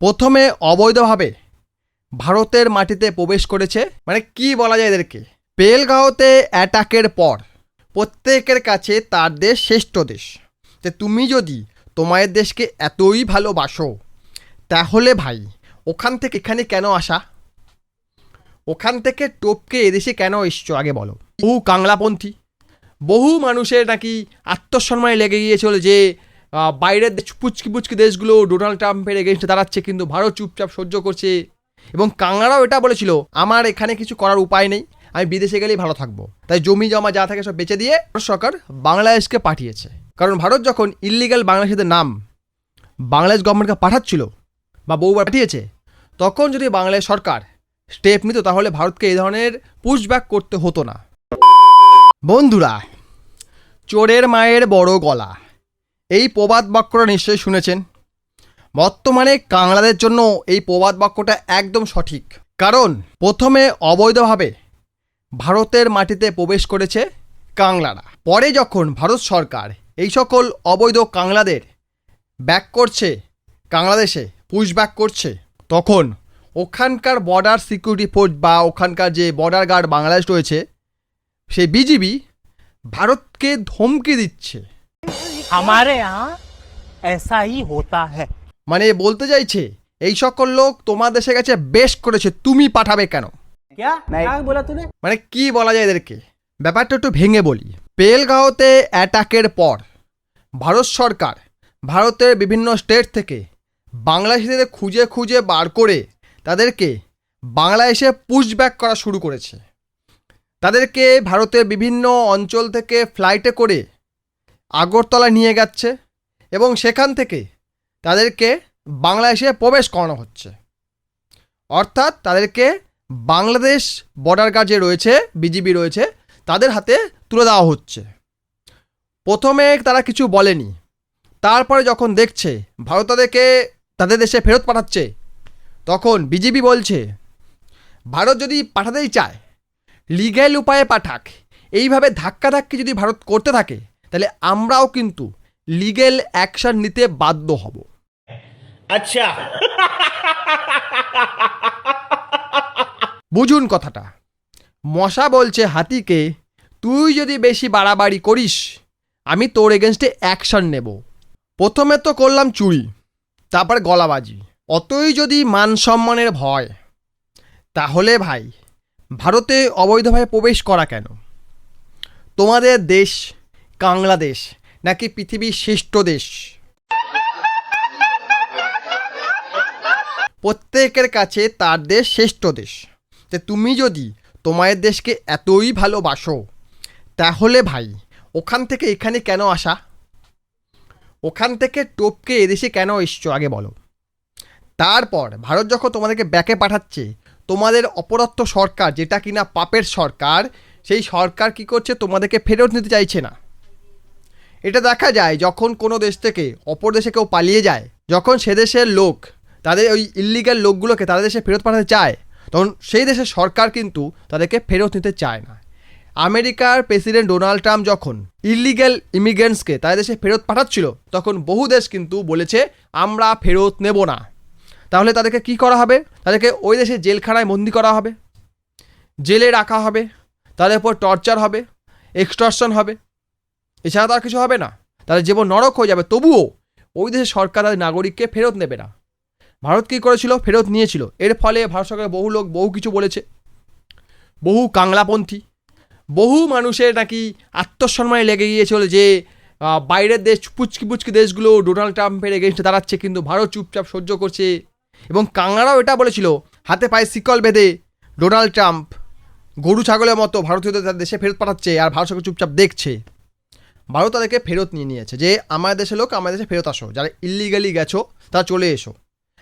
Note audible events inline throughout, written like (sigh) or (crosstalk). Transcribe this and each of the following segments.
প্রথমে অবৈধভাবে ভারতের মাটিতে প্রবেশ করেছে মানে কি বলা যায় এদেরকে? পেলগাঁওতে অ্যাটাকের পর প্রত্যেকের কাছে তার দেশ শ্রেষ্ঠ দেশ। যে তুমি যদি তোমার দেশকে এতই ভালোবাসো, তাহলে ভাই, ওখান থেকে এখানে কেন আসা? ওখান থেকে টোপকে এদেশে কেন এসছো আগে বলো? বহু কাংলাপন্থী, বহু মানুষের নাকি আত্মসম্মানে লেগে গিয়েছিল যে বাইরের দেশ পুচকি পুচকি দেশগুলো ডোনাল্ড ট্রাম্পের এগেনস্টে দাঁড়াচ্ছে, কিন্তু ভারত চুপচাপ সহ্য করছে। এবং কাংলারাও এটা বলেছিল, আমার এখানে কিছু করার উপায় নেই, আমি বিদেশে গেলেই ভালো থাকব। তাই জমি জমা যা থাকে সব বেচে দিয়ে ভারত সরকার বাংলাদেশকে পাঠিয়েছে। কারণ ভারত যখন ইল্লিগাল বাংলাদেশের নাম বাংলাদেশ গভর্নমেন্টকে পাঠাচ্ছিল বা বহুবার পাঠিয়েছে, তখন যদি বাংলাদেশ সরকার স্টেপ নিত, তাহলে ভারতকে এই ধরনের পুশব্যাক করতে হতো না। বন্ধুরা, চোরের মায়ের বড় গলা। এই প্রবাদ বাক্যটা নিশ্চয়ই শুনেছেন। বর্তমানে কাংলাদের জন্য এই প্রবাদ বাক্যটা একদম সঠিক। কারণ প্রথমে অবৈধভাবে ভারতের মাটিতে প্রবেশ করেছে কাংলারা। পরে যখন ভারত সরকার এই সকল অবৈধ কাংলাদের ব্যাক করছে বাংলাদেশে পুশব্যাক করছে, তখন ওখানকার বর্ডার সিকিউরিটি ফোর্স বা ওখানকার যে বর্ডার গার্ড বাংলাদেশ রয়েছে, সেই বিজিবি ভারতকে ধমকি দিচ্ছে। আমারে এসা হি হোতা হ্যাঁ মানে বলতে চাইছে এই সকল লোক তোমার দেশে গেছে বেশ করেছে তুমি পাঠাবে কেন? মানে কি বলা যায় এদেরকে? ব্যাপারটা একটু ভেঙে বলি। পেলগাঁওতে অ্যাটাকের পর ভারত সরকার ভারতের বিভিন্ন স্টেট থেকে বাংলাদেশিদের খুঁজে খুঁজে বার করে তাদেরকে বাংলাদেশে পুশব্যাক করা শুরু করেছে। তাদেরকে ভারতের বিভিন্ন অঞ্চল থেকে ফ্লাইটে করে আগরতলা নিয়ে যাচ্ছে এবং সেখান থেকে তাদেরকে বাংলাদেশে প্রবেশ করানো হচ্ছে। অর্থাৎ তাদেরকে বাংলাদেশ বর্ডার গার্ড যে রয়েছে, বিজিবি রয়েছে, তাদের হাতে তুলে দেওয়া হচ্ছে। প্রথমে তারা কিছু বলেনি। তারপরে যখন দেখছে, ভারত তাদেরকে, তাদের দেশে ফেরত পাঠাচ্ছে, তখন বিজিবি বলছে, ভারত যদি পাঠাতেই চায় লিগ্যাল উপায়ে পাঠাক। এইভাবে ধাক্কাধাক্কি যদি ভারত করতে থাকে তাহলে আমরাও কিন্তু লিগেল অ্যাকশন নিতে বাধ্য হব। আচ্ছা। বুঝুন কথাটা। মশা বলছে হাতিকে তুই যদি বেশি বাড়াবাড়ি করিস আমি তোর এগেনস্টে অ্যাকশন নেব। প্রথমে তো করলাম চুরি তারপর গলাবাজি। অতই যদি মান সম্মানের ভয় তাহলে ভাই ভারতে অবৈধভাবে প্রবেশ করা কেন? তোমাদের দেশ বাংলাদেশ নাকি পৃথিবীর শ্রেষ্ঠ দেশ? প্রত্যেকের কাছে তার দেশ শ্রেষ্ঠ দেশ। যে তুমি যদি তোমার দেশকে এতই ভালোবাসো, তাহলে ভাই, ওখান থেকে এখানে কেন আসা? ওখান থেকে টোপকে এদেশে কেন এসছো, আগে বলো। তারপর ভারত যখন তোমাদেরকে ব্যাকে পাঠাচ্ছে, তোমাদের অপরত্ব সরকার, যেটা কিনা পাপের সরকার, সেই সরকার কি করছে, তোমাদেরকে ফেরত নিতে চাইছে না। এটা দেখা যায় যখন কোনো দেশ থেকে অপর দেশে কেউ পালিয়ে যায়, যখন সে দেশের লোক, তাদের ওই ইল্লিগাল লোকগুলোকে তাদের দেশে ফেরত পাঠাতে চায়, তখন সেই দেশের সরকার কিন্তু তাদেরকে ফেরত নিতে চায় না। আমেরিকার প্রেসিডেন্ট ডোনাল্ড ট্রাম্প যখন ইল্লিগাল ইমিগ্রেন্টসকে তাদের দেশে ফেরত পাঠাচ্ছিল, তখন বহু দেশ কিন্তু বলেছে, আমরা ফেরত নেব না। তাহলে তাদেরকে কি করা হবে? তাদেরকে ওই দেশে জেলখানায় বন্দি করা হবে, জেলে রাখা হবে, তাদের উপর টর্চার হবে এক্সটর্শন হবে। এছাড়া তো আর কিছু হবে না। তাদের জীবন নরক হয়ে যাবে, তবুও ওই দেশের সরকার তাদের নাগরিককে ফেরত নেবে না। ভারত কী করেছিল? ফেরত নিয়েছিল। এর ফলে ভারত সরকার বহু লোক বহু কিছু বলেছে। বহু কাংলাপন্থী, বহু মানুষের নাকি আত্মসম্মানে লেগে গিয়েছিল যে বাইরের দেশ, পুচকি পুচকি দেশগুলো ডোনাল্ড ট্রাম্পের এগেনস্টে দাঁড়াচ্ছে, কিন্তু ভারত চুপচাপ সহ্য করছে। এবং কাংলারাও এটা বলেছিল, হাতে পায়ে শিকল বেঁধে ডোনাল্ড ট্রাম্প গরু ছাগলের মতো ভারতীয়দের তার দেশে ফেরত পাঠাচ্ছে আর ভারত সরকার চুপচাপ দেখছে। ভারত তাদেরকে ফেরত নিয়ে নিয়েছে যে আমাদের দেশের লোক আমাদের দেশে ফেরত আসো। যারা ইলিগালি গেছো, তারা চলে এসো।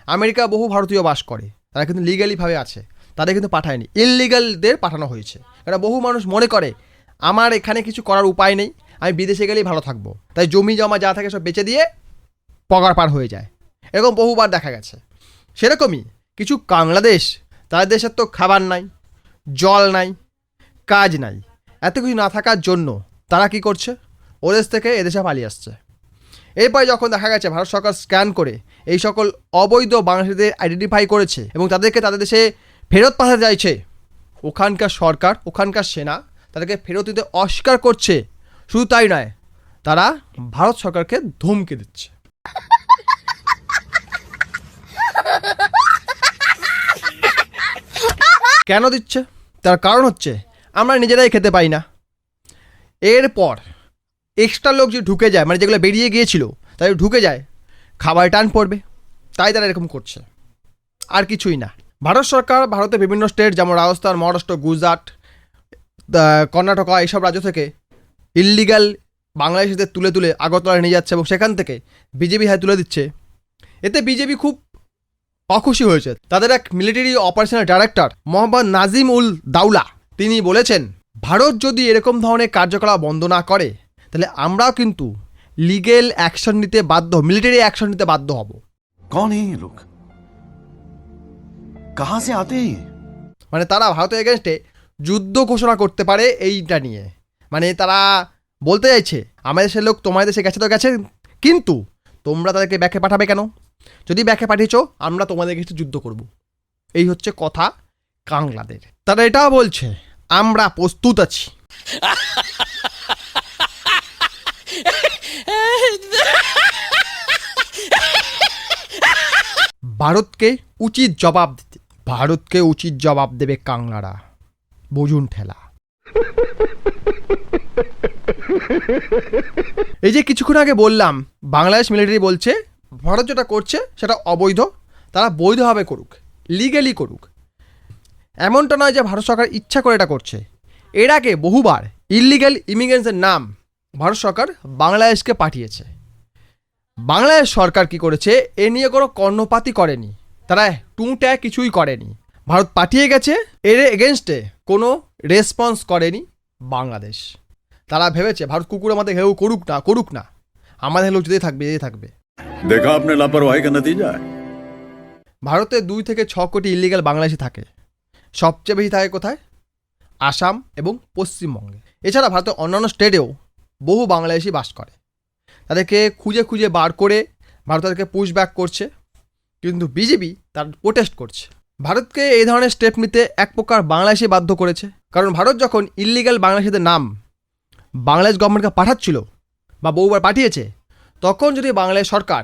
আমেরিকা বহু ভারতীয় বাস করে, তারা কিন্তু লিগালিভাবে আছে। তাদের কিন্তু পাঠায়নি। ইললিগালদের পাঠানো হয়েছে। কারণ বহু মানুষ মনে করে, আমার এখানে কিছু করার উপায় নেই, আমি বিদেশে গেলেই ভালো থাকব। তাই জমি জমা যা থাকে সব বেচে দিয়ে পগার পার হয়ে যায়। এরকম বহুবার দেখা গেছে। সেরকমই কিছু বাংলাদেশ, তাদের দেশের তো খাবার নাই, জল নাই, কাজ নাই। এত কিছু না থাকার জন্য তারা কি করছে? ওদেশ থেকে এদেশে পালিয়ে আসছে। এরপরে যখন দেখা গেছে ভারত সরকার স্ক্যান করে এই সকল অবৈধ বাংলাদেশিদের আইডেন্টিফাই করেছে এবং তাদেরকে তাদের দেশে ফেরত পাঠাতে চাইছে, ওখানকার সরকার, ওখানকার সেনা তাদেরকে ফেরত দিতে অস্বীকার করছে, শুধু তাই নয়, তারা ভারত সরকারকে ধমকে দিচ্ছে। কেন দিচ্ছে? তার কারণ হচ্ছে, আমরা নিজেরাই খেতে পাই না। এরপর এক্সট্রা লোক যে ঢুকে যায় মানে যেগুলো বেরিয়ে গিয়েছিল তাই ঢুকে যায় খাবার টান পড়বে। তাই তারা এরকম করছে। আর কিছুই না। ভারত সরকার, ভারতের বিভিন্ন স্টেট যেমন রাজস্থান, মহারাষ্ট্র, গুজরাট কর্ণাটকা, এইসব রাজ্য থেকে ইল্লিগাল বাংলাদেশিদের তুলে তুলে আগরতলায় নিয়ে যাচ্ছে এবং সেখান থেকে বিজেপি হাতে তুলে দিচ্ছে। এতে বিজেপি খুব অখুশি হয়েছে। তাদের এক military operational director Mohammad Nazim Ul Daula, তিনি বলেছেন, ভারত যদি এরকম ধরনের কার্যকলাপ বন্ধ না করে তাহলে আমরাও কিন্তু লিগেল অ্যাকশন নিতে বাধ্য মিলিটারি অ্যাকশন নিতে বাধ্য হব। কন এই লোক? কাহা সে আতে মানে তারা ভারতের এগেনস্টে যুদ্ধ ঘোষণা করতে পারে এইটা নিয়ে। মানে তারা বলতে চাইছে আমাদের সে লোক তোমার দেশে গেছে তো গেছে কিন্তু তোমরা তাদেরকে ব্যাকে পাঠাবে কেন? যদি ব্যাকে পাঠিয়েছ আমরা তোমাদের কাছে যুদ্ধ করব। এই হচ্ছে কথা কাংলাদের। তারা এটাও বলছে আমরা প্রস্তুত আছি। (laughs) ভারতকে উচিত জবাব দিতে। ভারতকে উচিত জবাব দেবে কাংলারা। বুঝুন ঠেলা। এই যে কিছুক্ষণ আগে বললাম, বাংলাদেশ মিলিটারি বলছে, ভারত যেটা করছে সেটা অবৈধ, তারা বৈধভাবে করুক লিগেলি করুক। এমনটা নয় যে ভারত সরকার ইচ্ছা করে এটা করছে। এর আগে বহুবার ইলিগাল ইমিগ্রেন্টসের নাম ভারত সরকার বাংলাদেশকে পাঠিয়েছে। বাংলাদেশ সরকার কি করেছে? এ নিয়ে কোনো কর্ণপাতি করেনি। তারা টুটা কিছুই করেনি। ভারত পাঠিয়ে গেছে এর এগেনস্টে কোনো রেসপন্স করেনি বাংলাদেশ। তারা ভেবেছে ভারত কুকুর আমাদের হেউ করুক না করুক না। আমাদের হেউ যেতে থাকবে যেতে থাকবে। দেখা আপনি লাপরওয়াহি কেন নতিজা ভারতে দুই থেকে ছ কোটি ইলিগাল বাংলাদেশি থাকে। সবচেয়ে বেশি থাকে কোথায়? আসাম এবং পশ্চিমবঙ্গে। এছাড়া ভারতের অন্যান্য স্টেটেও বহু বাংলাদেশি বাস করে। তাদেরকে খুঁজে খুঁজে বার করে ভারত তাদেরকে পুশ ব্যাক করছে। কিন্তু বিজেপি তার প্রোটেস্ট করছে। ভারতকে এই ধরনের স্টেপ নিতে এক প্রকার বাংলাদেশি বাধ্য করেছে। কারণ ভারত যখন ইল্লিগাল বাংলাদেশিদের নাম বাংলাদেশ গভর্নমেন্টকে পাঠাচ্ছিল বা বহুবার পাঠিয়েছে, তখন যদি বাংলাদেশ সরকার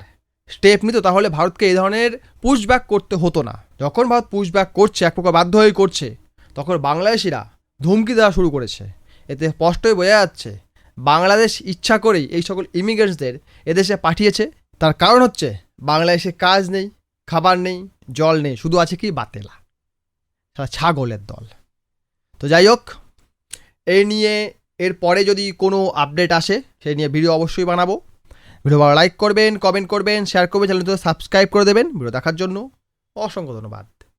স্টেপ নিত, তাহলে ভারতকে এই ধরনের পুশ ব্যাক করতে হতো না। যখন ভারত পুশ ব্যাক করছে, এক প্রকার বাধ্য হয়ে করছে, তখন বাংলাদেশিরা ধুমকি দেওয়া শুরু করেছে। এতে স্পষ্টই বোঝা যাচ্ছে বাংলাদেশ ইচ্ছা করেই এই সকল ইমিগ্রেন্টসদের এদেশে পাঠিয়েছে। তার কারণ হচ্ছে, বাংলাদেশে কাজ নেই, খাবার নেই, জল নেই, শুধু আছে কি বাতেলা। সারা ছাগলের দল। তো যাই হোক এই নিয়ে এর পরে যদি কোনো আপডেট আসে সেই নিয়ে ভিডিও অবশ্যই বানাবো। ভিডিও ভালো লাইক করবেন কমেন্ট করবেন শেয়ার করবেন চ্যানেলটি সাবস্ক্রাইব করে দেবেন। ভিডিও দেখার জন্য অসংখ্য ধন্যবাদ।